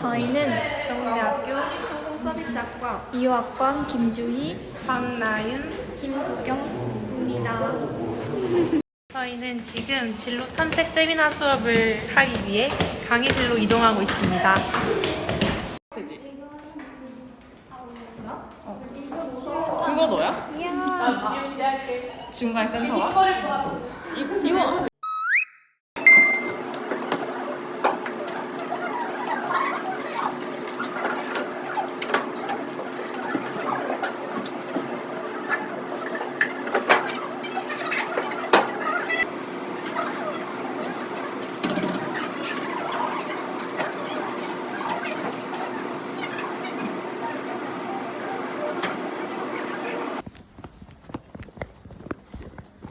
저희는 경대학교 항공서비스학과 2학번 김주희, 박나윤, 김국영입니다. 저희는 지금 진로 탐색 세미나 수업을 하기 위해 강의실로 이동하고 있습니다. 그거 너야? 중간 센터가? 이, 이거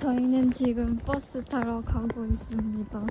저희는 지금 버스 타러 가고 있습니다.